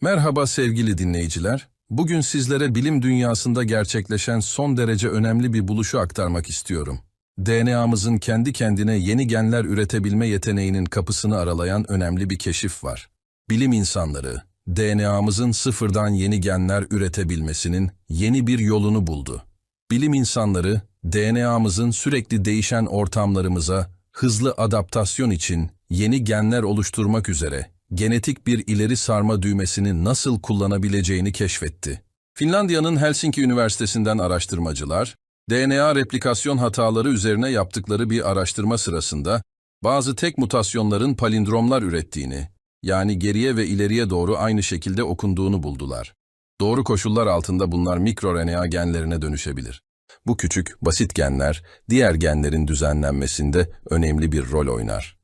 Merhaba sevgili dinleyiciler. Bugün sizlere bilim dünyasında gerçekleşen son derece önemli bir buluşu aktarmak istiyorum. DNA'mızın kendi kendine yeni genler üretebilme yeteneğinin kapısını aralayan önemli bir keşif var. Bilim insanları, DNA'mızın sıfırdan yeni genler üretebilmesinin yeni bir yolunu buldu. Bilim insanları, DNA'mızın sürekli değişen ortamlarımıza hızlı adaptasyon için yeni genler oluşturmak üzere genetik bir ileri sarma düğmesini nasıl kullanabileceğini keşfetti. Finlandiya'nın Helsinki Üniversitesi'nden araştırmacılar, DNA replikasyon hataları üzerine yaptıkları bir araştırma sırasında bazı tek mutasyonların palindromlar ürettiğini, yani geriye ve ileriye doğru aynı şekilde okunduğunu buldular. Doğru koşullar altında bunlar mikroRNA genlerine dönüşebilir. Bu küçük, basit genler, diğer genlerin düzenlenmesinde önemli bir rol oynar.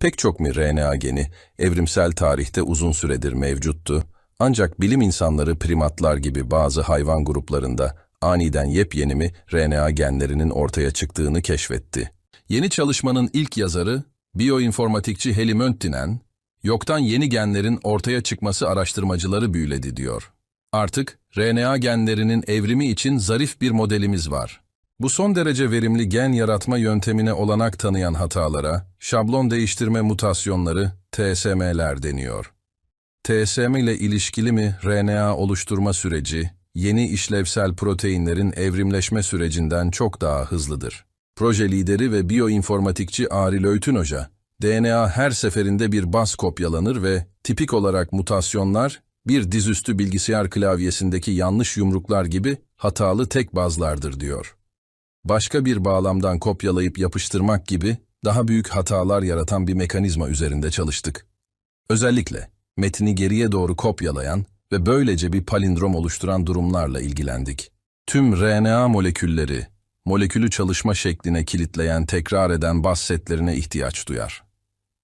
Pek çok mi RNA geni evrimsel tarihte uzun süredir mevcuttu, ancak bilim insanları primatlar gibi bazı hayvan gruplarında aniden yepyeni mi RNA genlerinin ortaya çıktığını keşfetti. Yeni çalışmanın ilk yazarı, biyoinformatikçi Heli Möntinen, yoktan yeni genlerin ortaya çıkması araştırmacıları büyüledi diyor. Artık RNA genlerinin evrimi için zarif bir modelimiz var. Bu son derece verimli gen yaratma yöntemine olanak tanıyan hatalara, şablon değiştirme mutasyonları, TSM'ler deniyor. TSM ile ilişkili mi RNA oluşturma süreci, yeni işlevsel proteinlerin evrimleşme sürecinden çok daha hızlıdır. Proje lideri ve biyoinformatikçi Ari Löytün Hoca, DNA her seferinde bir baz kopyalanır ve tipik olarak mutasyonlar, bir dizüstü bilgisayar klavyesindeki yanlış yumruklar gibi hatalı tek bazlardır diyor. Başka bir bağlamdan kopyalayıp yapıştırmak gibi daha büyük hatalar yaratan bir mekanizma üzerinde çalıştık. Özellikle metni geriye doğru kopyalayan ve böylece bir palindrom oluşturan durumlarla ilgilendik. Tüm RNA molekülleri, molekülü çalışma şekline kilitleyen tekrar eden baz setlerine ihtiyaç duyar.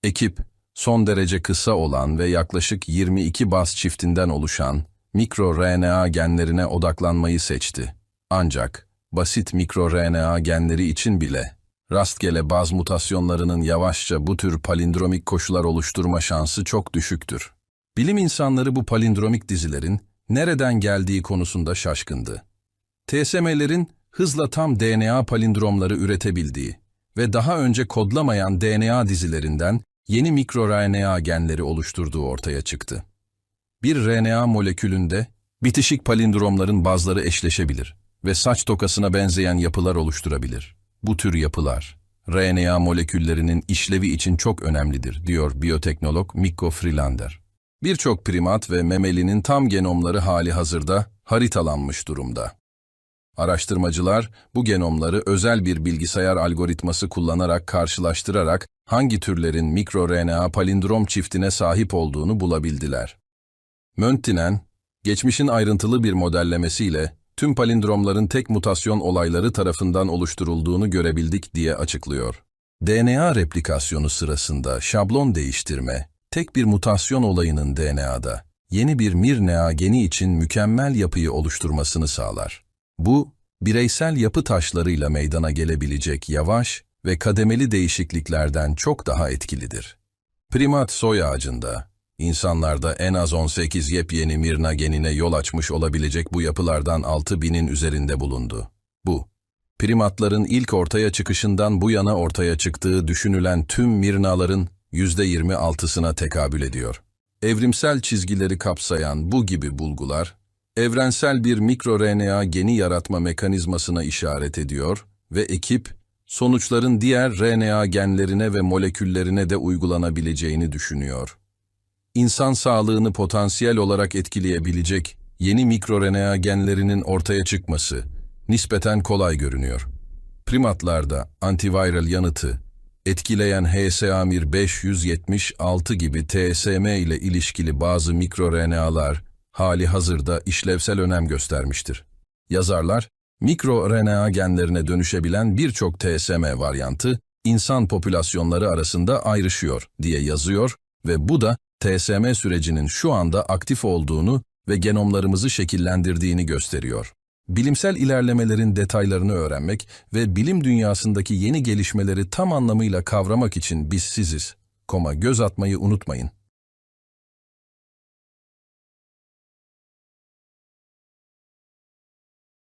Ekip, son derece kısa olan ve yaklaşık 22 baz çiftinden oluşan mikroRNA genlerine odaklanmayı seçti. Ancak basit mikroRNA genleri için bile rastgele baz mutasyonlarının yavaşça bu tür palindromik koşular oluşturma şansı çok düşüktür. Bilim insanları bu palindromik dizilerin nereden geldiği konusunda şaşkındı. TSM'lerin hızla tam DNA palindromları üretebildiği ve daha önce kodlamayan DNA dizilerinden yeni mikroRNA genleri oluşturduğu ortaya çıktı. Bir RNA molekülünde bitişik palindromların bazları eşleşebilir ve saç tokasına benzeyen yapılar oluşturabilir. Bu tür yapılar, RNA moleküllerinin işlevi için çok önemlidir, diyor biyoteknolog Mikko Frilander. Birçok primat ve memelinin tam genomları hali hazırda haritalanmış durumda. Araştırmacılar bu genomları özel bir bilgisayar algoritması kullanarak karşılaştırarak hangi türlerin mikroRNA palindrom çiftine sahip olduğunu bulabildiler. Möntinen, geçmişin ayrıntılı bir modellemesiyle tüm palindromların tek mutasyon olayları tarafından oluşturulduğunu görebildik diye açıklıyor. DNA replikasyonu sırasında şablon değiştirme, tek bir mutasyon olayının DNA'da yeni bir miRNA geni için mükemmel yapıyı oluşturmasını sağlar. Bu, bireysel yapı taşlarıyla meydana gelebilecek yavaş ve kademeli değişikliklerden çok daha etkilidir. Primat soy ağacında, insanlarda en az 18 yepyeni mirna genine yol açmış olabilecek bu yapılardan 6000'in üzerinde bulundu. Bu, primatların ilk ortaya çıkışından bu yana ortaya çıktığı düşünülen tüm mirnaların %26'sına tekabül ediyor. Evrimsel çizgileri kapsayan bu gibi bulgular, evrensel bir mikroRNA geni yaratma mekanizmasına işaret ediyor ve ekip, sonuçların diğer RNA genlerine ve moleküllerine de uygulanabileceğini düşünüyor. İnsan sağlığını potansiyel olarak etkileyebilecek yeni mikroRNA genlerinin ortaya çıkması nispeten kolay görünüyor. Primatlarda antiviral yanıtı, etkileyen HSA-1 576 gibi TSM ile ilişkili bazı mikroRNA'lar hali hazırda işlevsel önem göstermiştir. Yazarlar, mikroRNA genlerine dönüşebilen birçok TSM varyantı insan popülasyonları arasında ayrışıyor diye yazıyor ve bu da TSM sürecinin şu anda aktif olduğunu ve genomlarımızı şekillendirdiğini gösteriyor. Bilimsel ilerlemelerin detaylarını öğrenmek ve bilim dünyasındaki yeni gelişmeleri tam anlamıyla kavramak için biz siziz. Koma göz atmayı unutmayın.